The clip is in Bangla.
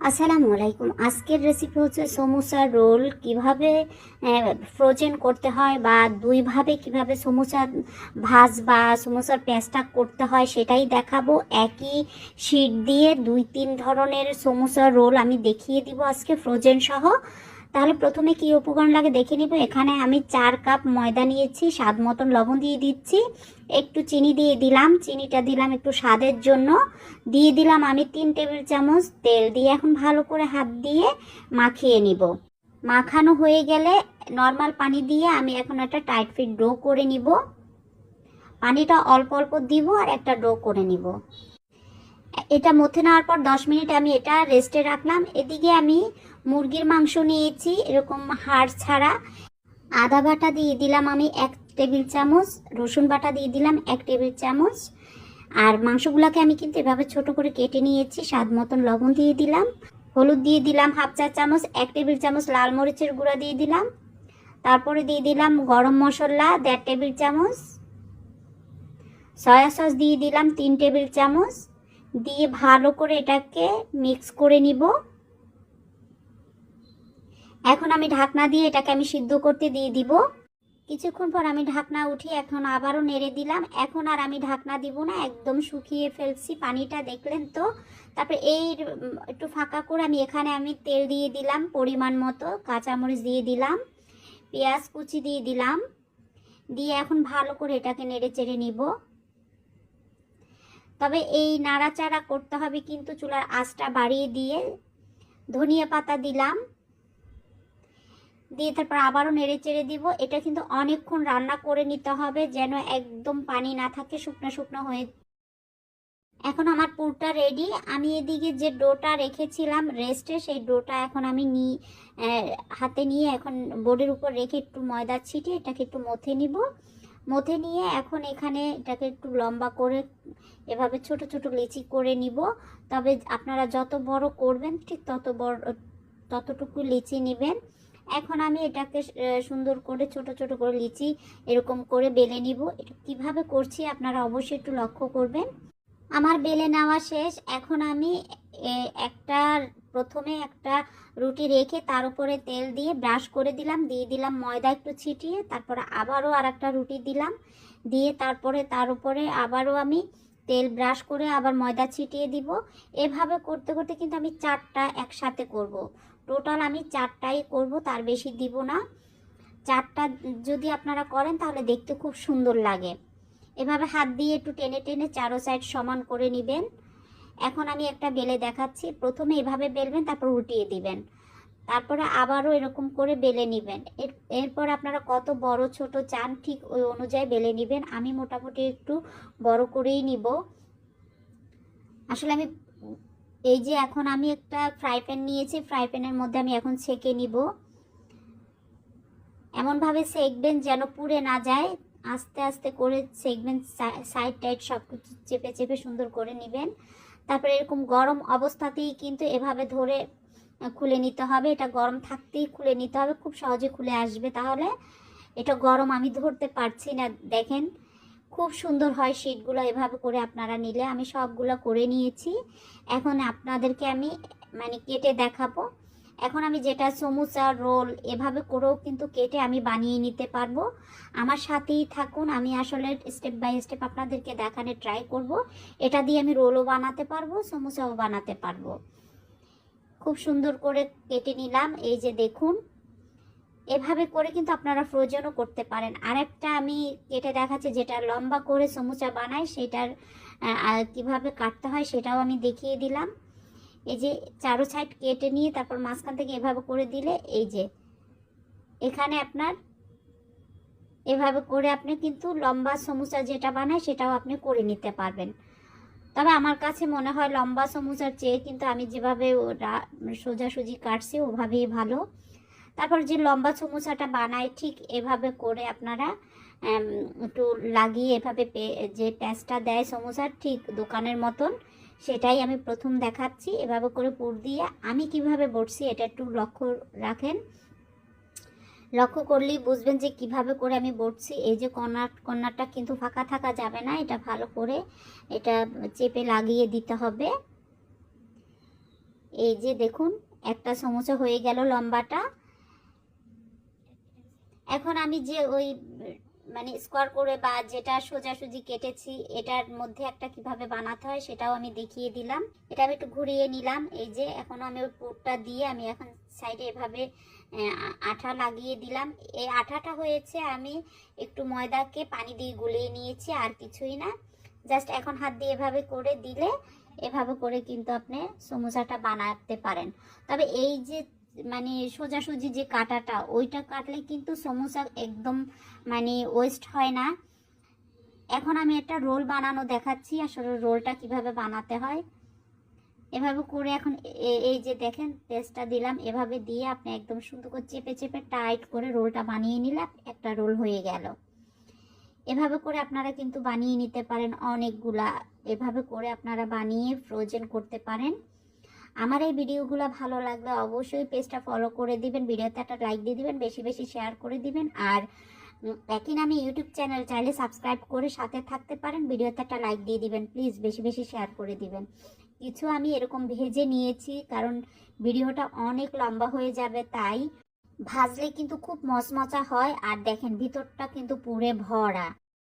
আসসালামু আলাইকুম। আজকের রেসিপি হচ্ছে সমোসা রোল। কীভাবে ফ্রোজেন করতে হয় বা দুইভাবে কীভাবে সমোসা ভাজ বা সমোসার প্যাঁচটা করতে হয় সেটাই দেখাবো। একই শিট দিয়ে দুই তিন ধরনের সমোসা রোল আমি দেখিয়ে দিব আজকে ফ্রোজেন সহ। তাহলে প্রথমে কি উপকরণ লাগে দেখে নিব? এখানে আমি চার কাপ ময়দা নিয়েছি, স্বাদ মতন লবণ দিয়ে দিচ্ছি। একটু চিনি দিয়ে দিলাম, চিনিটা দিলাম একটু স্বাদের জন্য। দিয়ে দিলাম আমি তিন টেবিল চামচ তেল দিয়ে এখন ভালো করে হাত দিয়ে মাখিয়ে নিব। মাখানো হয়ে গেলে নর্মাল পানি দিয়ে আমি এখন একটা টাইট ফিট ডো করে নিব। পানিটা অল্প অল্প দিব আর একটা ডো করে নিব। এটা মথে নেওয়ার পর দশ মিনিট আমি এটা রেস্টে রাখলাম। এদিকে আমি মুরগির মাংস নিয়েছি, এরকম হাড় ছাড়া। আদা বাটা দিয়ে দিলাম আমি এক টেবিল চামচ, রসুন বাটা দিয়ে দিলাম এক টেবিল চামচ। আর মাংসগুলোকে আমি কিন্তু এভাবে ছোট করে কেটে নিয়েছি, স্বাদ মতন লবণ দিয়ে দিলাম। হলুদ দিয়ে দিলাম হাফ চা চামচ, এক টেবিল চামচ লাল মরিচের গুঁড়া দিয়ে দিলাম। তারপরে দিয়ে দিলাম গরম মশলা দেড় টেবিল চামচ। সয়া সস দিয়ে দিলাম তিন টেবিল চামচ। দিয়ে ভালো করে এটাকে মিক্স করে নিব। এখন আমি ঢাকনা দিয়ে এটাকে আমি সিদ্ধ করতে দিয়ে দিব। কিছুক্ষণ পর আমি ঢাকনা উঠিয়ে এখন আবারও নেড়ে দিলাম। এখন আর আমি ঢাকনা দিব না, একদম শুকিয়ে ফেলছি পানিটা, দেখলেন তো? তারপরে এই একটু ফাঁকা করে আমি এখানে আমি তেল দিয়ে দিলাম, পরিমাণ মতো কাঁচামরিচ দিয়ে দিলাম, পেঁয়াজ কুচি দিয়ে দিলাম। দিয়ে এখন ভালো করে এটাকে নেড়ে চেড়ে নিব। তবে এই নাড়াচাড়া করতে হবে কিন্তু চুলার আঁচটা বাড়িয়ে দিয়ে ধনিয়া পাতা দিলাম। দিয়ে তারপর আবারও নেড়ে চেড়ে দিব। এটা কিন্তু অনেকক্ষণ রান্না করে নিতে হবে যেন একদম পানি না থাকে, শুকনো শুকনো হয়ে। এখন আমার পুরটা রেডি আমি এদিকে যে ডোটা রেখেছিলাম রেস্টে সেই ডোটা এখন আমি নি হাতে নিয়ে এখন বোর্ডের উপর রেখে একটু ময়দা ছিটিয়ে এটাকে একটু মথে নিব। মথে নিয়ে এখন এখানে এটাকে একটু লম্বা করে এভাবে ছোট ছোট লিচি করে নিব। তবে আপনারা যত বড় করবেন, ঠিক তত বড়, ততটুকু লিচি নেবেন। এখন আমি এটাকে সুন্দর করে ছোট ছোট করে লিচি এরকম করে বেলে নিব। এটা কীভাবে করছি আপনারা অবশ্যই একটু লক্ষ্য করবেন। আমার বেলে নেওয়া শেষ। এখন আমি একটা প্রথমে একটা রুটি রেখে তার উপরে তেল দিয়ে ব্রাশ করে দিলাম, দিয়ে দিলাম ময়দা একটু ছিটিয়ে, তারপরে আবারও আর একটা রুটি দিলাম, দিয়ে তারপরে তার উপরে আবারও আমি তেল ব্রাশ করে আবার ময়দা ছিটিয়ে দিব। এভাবে করতে করতে কিন্তু আমি চারটা একসাথে করব। টোটাল আমি চারটাই করব, তার বেশি দিব না। চারটা যদি আপনারা করেন তাহলে দেখতে খুব সুন্দর লাগে। এভাবে হাত দিয়ে একটু টেনে টেনে চারো সাইড সমান করে নেবেন। এখন আমি একটা বেলে দেখাচ্ছি। প্রথমে এভাবে বেলবেন, তারপর উল্টিয়ে দিবেন। তারপরে আবারও এরকম করে বেলে নেবেন। এর, এরপর আপনারা কত বড় ছোট চান ঠিক ওই অনুযায়ী বেলে নেবেন। আমি মোটামুটি একটু বড় করেই নিব। আসলে আমি, এই যে এখন আমি একটা ফ্রাই প্যান নিয়েছি, ফ্রাই প্যানের মধ্যে আমি এখন ছেঁকে নিব। এমনভাবে সেঁকবেন যেন পুড়ে না যায়। আস্তে আস্তে করে সেঁকবেন সাইড টাইড সব কিছু চেপে চেপে সুন্দর করে নেবেন। তারপরে এরকম গরম অবস্থাতেই কিন্তু এভাবে ধরে খুলে নিতে হবে। এটা গরম থাকতেই খুলে নিতে হবে, খুব সহজে খুলে আসবে তাহলে। এটা গরম আমি ধরতে পারছি না, দেখেন। খুব সুন্দর হয় শীটগুলো এভাবে করে আপনারা নিলে। আমি সবগুলো করে নিয়েছি। এখন আপনাদেরকে আমি মানে কেটে দেখাবো। এখন আমি যেটা সমুচা রোল এভাবে করেও কিন্তু কেটে আমি বানিয়ে নিতে পারব। আমার সাথেই থাকুন, আমি আসলে স্টেপ বাই স্টেপ আপনাদেরকে দেখানোর ট্রাই করব। এটা দিয়ে আমি রোলও বানাতে পারব, সমুচাও বানাতে পারব। খুব সুন্দর করে কেটে নিলাম, এই যে দেখুন। এভাবে করে কিন্তু আপনারা ফ্রোজেনও করতে পারেন। আরেকটা আমি কেটে দেখাচ্ছি, যেটা লম্বা করে সমুচা বানাই সেটার কীভাবে কাটতে হয় সেটাও আমি দেখিয়ে দিলাম। এই যে চারো সাইড কেটে নিয়ে তারপর মাঝখান থেকে এভাবে করে দিলে এই যে, এখানে আপনার এভাবে করে আপনি কিন্তু লম্বা সমুচা যেটা বানায় সেটাও আপনি করে নিতে পারবেন। তবে আমার কাছে মনে হয় লম্বা সমুচার চেয়ে কিন্তু আমি যেভাবে সোজাসুজি কাটছি ওভাবেই ভালো। তারপর যে লম্বা সমুচাটা বানায় ঠিক এভাবে করে আপনারা একটু লাগিয়ে এভাবে যে প্যাঁচটা দেয় সমুচার ঠিক দোকানের মতন সেটাই আমি প্রথম দেখাচ্ছি। এভাবে করে পুর দিয়ে আমি কীভাবে বসছি এটা একটু লক্ষ্য রাখেন। লক্ষ্য করলেই বুঝবেন যে কীভাবে করে আমি বসছি এই যে কর্নার, কর্নারটা কিন্তু ফাঁকা থাকা যাবে না, এটা ভালো করে এটা চেপে লাগিয়ে দিতে হবে। এই যে দেখুন, একটা সমস্যা হয়ে গেল লম্বাটা। এখন আমি যে ওই মানে স্কোয়ার করে বা যেটা সোজাসুজি কেটেছি, এটার মধ্যে একটা কীভাবে বানাতে হয় সেটাও আমি দেখিয়ে দিলাম। এটা আমি একটু ঘুরিয়ে নিলাম, এই যে এখন আমি ওই পুরটা দিয়ে আমি এখন সাইডে এভাবে আঠা লাগিয়ে দিলাম। এই আঠাটা হয়েছে আমি একটু ময়দাকে পানি দিয়ে গুলিয়ে নিয়েছি, আর কিছুই না। জাস্ট এখন হাত দিয়ে এভাবে করে দিলে, এভাবে করে কিন্তু আপনি সমোসাটা বানাতে পারেন। তবে এই যে মানে সোজাসুজি যে কাটাটা, ওইটা কাটলে কিন্তু সমোসা একদম মানে ওয়েস্ট হয় না। এখন আমি একটা রোল বানানো দেখাচ্ছি, আসলে রোলটা কীভাবে বানাতে হয়। এভাবে করে এখন এই যে দেখেন পেস্টটা দিলাম, এভাবে দিয়ে আপনি একদম সুন্দর করে চেপে চেপে টাইট করে রোলটা বানিয়ে নিলাম, একটা রোল হয়ে গেল। এভাবে করে আপনারা কিন্তু বানিয়ে নিতে পারেন অনেকগুলা। এভাবে করে আপনারা বানিয়ে ফ্রোজেন করতে পারেন। আমার এই ভিডিওগুলো ভালো লাগলে অবশ্যই পেজটা ফলো করে দিবেন, ভিডিওতে একটা লাইক দিয়ে দিবেন, বেশি বেশি শেয়ার করে দিবেন। আর একই নামে ইউটিউব চ্যানেল চাইলে সাবস্ক্রাইব করে সাথে থাকতে পারেন, ভিডিওতে একটা লাইক দিয়ে দিবেন প্লিজ বেশি বেশি শেয়ার করে দিবেন। কিছু আমি এরকম ভেজে নিয়েছি, কারণ ভিডিওটা অনেক লম্বা হয়ে যাবে, তাই ভাজলে কিন্তু খুব মচমচা হয়, আর দেখেন ভিতরটা কিন্তু পুরে ভরা।